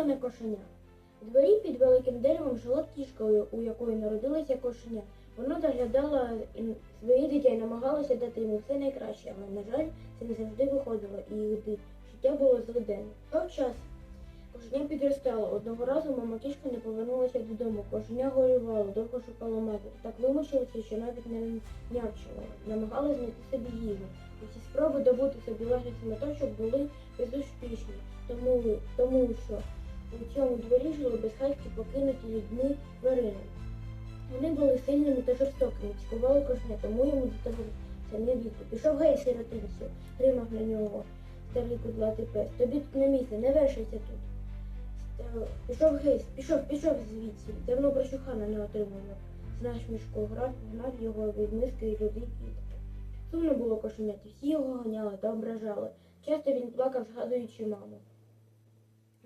Закохане кошеня. У дворі під великим деревом жила кішка, у- якої народилося кошеня. Вона доглядала дитя і намагалася дати йому все найкраще, але, на жаль, це не завжди виходило, і їх життя було злиденне. Той час кошеня підростало. Одного разу мама кішка не повернулася додому. Кошеня горювало, довго шукало матір. Так вимучилося, що навіть не нявчило. Намагалася знайти собі їжу. Усі спроби добути собі власних меточок були безуспішні, тому, тому що у цьому дворі жили безхатьки покинуті людьми тварини. Вони були сильними та жорстокими, цькували кошня, тому йому до того самі віку. Пішов гей, сиротинцю, тримав на нього старий кудлатий пес. Тобі тут не місце, не вешайся тут. Пішов гей, пішов, пішов звідси. Давно прочухана не отримував. Знаєш, мішко грав, гнав його від миски і людей квітки. Сумно було кошеняти, всі його ганяли та ображали. Часто він плакав, згадуючи маму.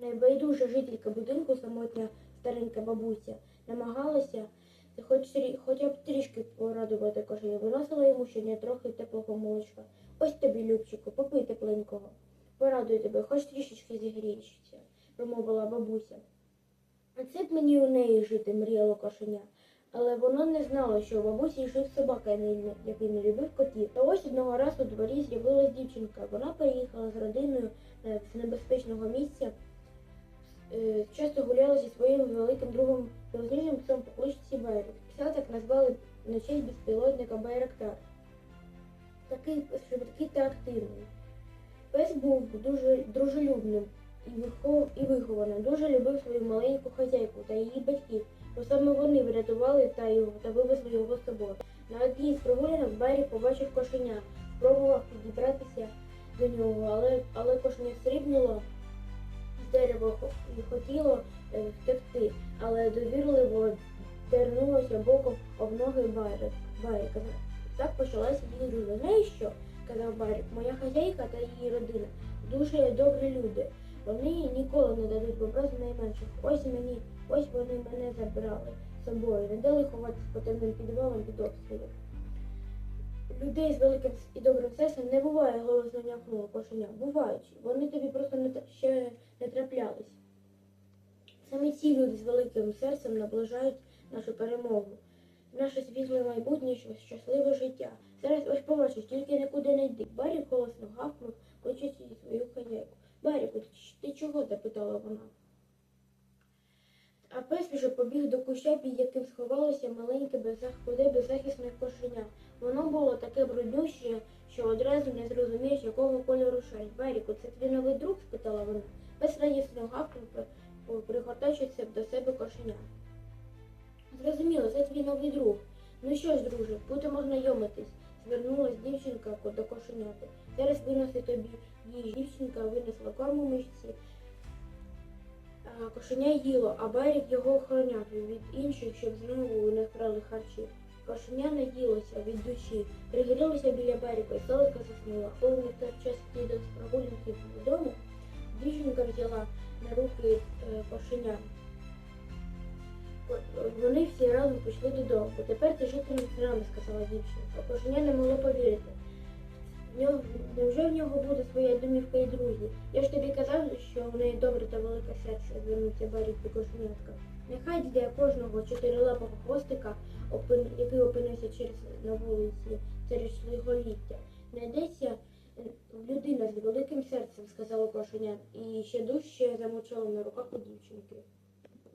Найбайдужа жителька будинку, самотня старенька бабуся, намагалася хоч, хоча б трішки порадувати кошеня, виносила йому щодня трохи теплого молочка. Ось тобі, Любчику, попий тепленького. Порадую тебе, хоч трішечки зігрієшся, промовила бабуся. А це б мені у неї жити, мріяло кошеня. Але воно не знало, що у бабусі жив собака, який не любив котів. Та ось одного разу у дворі з'явилась дівчинка. Вона переїхала з родиною е, з небезпечного місця. Е, Часто гуляла зі своїм великим другом білосніжним псом по кличці Байрак. Пса так назвали на честь безпілотника Байрактар. Такий швидкий та активний. Пес був дуже дружелюбним і, вихов... і вихованим, дуже любив свою маленьку хазяйку та її батьків, бо саме вони врятували та його та вивезли його з собою. На одній з прогулянок Барі побачив кошеня, спробував підібратися до нього, але, але кошеня стрибнуло хо- і хотіло е, втекти, але довірливо тернулося боком об ноги Барі. Барі. Так почалася їх дружба. Знаєш що? казав Барі, моя хазяйка та її родина дуже добрі люди. Вони ніколи не дадуть образу найменших. Ось мені, ось вони мене забрали з собою, не дали ховатися по темним підвалам під обстрілів. Людей з великим і добрим серцем не буває голосно някнуло кошеня. Бувають. Вони тобі просто не, ще не траплялись. Саме ці люди з великим серцем наближають нашу перемогу. Наше світле майбутнє, щасливе життя. Зараз ось побачиш, тільки нікуди не йди. Барі голосно гавкнув, кличучи свою хазяйку. Баріку, ти ти чого? запитала вона. А пес вже побіг до куща, під яким сховалося маленьке беззах... худе беззахисне кошеня. Воно було таке бруднюще, що одразу не зрозумієш, якого кольору шерсть. Баріку, це твій новий друг? спитала вона. Пес радісно гавкнув, при- при- до себе кошеня. Зрозуміло, це твій новий друг. Ну що ж, друже, будемо знайомитись, звернулась дівчинка до кошеняти. Зараз виноси тобі їжі. Дівчинка винесла корму мишці. Кошеня їло, а Байрік його охороняв від інших, щоб знову не вкрали харчі. Кошеня наїлося від душі, пригрілося біля берега, і солодко заснула. Коли той час їде з прогулянки додому, дівчинка взяла на руки е, кошеня. Вони всі разом пішли додому. Тепер ти житимеш з нами, сказала дівчинка. Кошеня не могло повірити. Невже в нього буде своя домівка і друзі? Я ж тобі казав, що в неї добре та велике серце, звернувся Барік кошенятка. Нехай для кожного чотирилапого хвостика, який опинився через на вулиці, через ліголіття, знайдеться людина з великим серцем, сказала кошеня, і ще дужче замочила на руках у дівчинки.